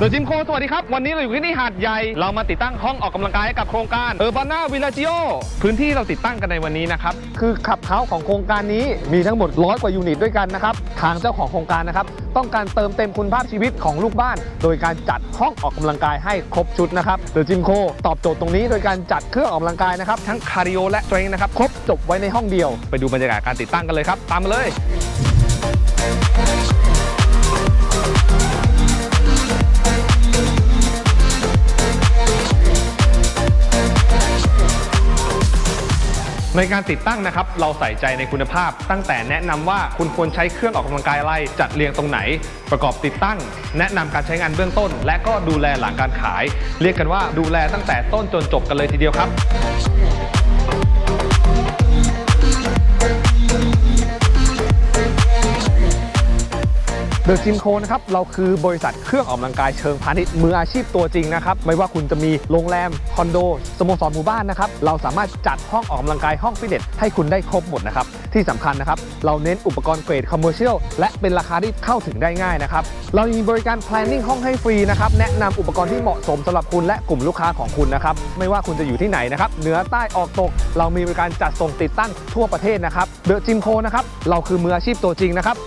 เดอะจิมโคสวัสดีครับ วันนี้เราอยู่ที่นี่หาดใหญ่ เรามาติดตั้งห้องออกกำลังกายให้กับโครงการเออร์บานาวิล a จิโอพื้นที่เราติดตั้งกันในวันนี้นะครับ คือขับเฮ้าของโครงการนี้มีทั้งหมดร้อยกว่ายูนิตด้วยกันนะครับ ทางเจ้าของโครงการนะครับ ต้องการเติมเต็มคุณภาพชีวิตของลูกบ้าน โดยการจัดห้องออกกำลังกายให้ครบชุดนะครับเดอะจิมโคตอบโจทย์ตรงนี้โดยการจัดเครื่องออกกำลังกายนะครับทั้งคาร์ดิโอและเทรนนะครับครบจบไว้ในห้องเดียว ไปดูบรรยากาศการติดตั้งกันเลยครับ ตามมาเลย ในการติดตั้งนะครับเราใส่ใจในคุณภาพ ตั้งแต่แนะนำว่าคุณควรใช้เครื่องออกกำลังกายอะไรจัดเรียงตรงไหน ประกอบติดตั้ง แนะนำการใช้งานเบื้องต้น และก็ดูแลหลังการขาย เรียกกันว่าดูแลตั้งแต่ต้นจนจบกันเลยทีเดียวครับ เดอะจิมโคนะครับเราคือบริษัทเครื่องออกกำลังกายเชิงพาณิชย์มืออาชีพตัวจริงนะครับไม่ว่าคุณจะมีโรงแรมคอนโดสโมสรหมู่บ้านนะครับเราสามารถจัดห้องออกกำลังกายห้องฟิตเนสให้คุณได้ครบหมดนะครับที่สำคัญนะครับเราเน้นอุปกรณ์เกรดคอมเมอร์เชียลและเป็นราคาที่เข้าถึงได้ง่ายนะครับเรามีบริการ planning ห้องให้ฟรีนะครับแนะนำอุปกรณ์ที่เหมาะสมสำหรับคุณและกลุ่มลูกค้าของคุณนะครับไม่ว่าคุณจะอยู่ที่ไหนนะครับเหนือใต้ออกตก เรามีบริการจัดส่งติดตั้งทั่วประเทศนะครับเดอะจิมโคนะครับเราคือมืออาชีพตัวจริงนะครับ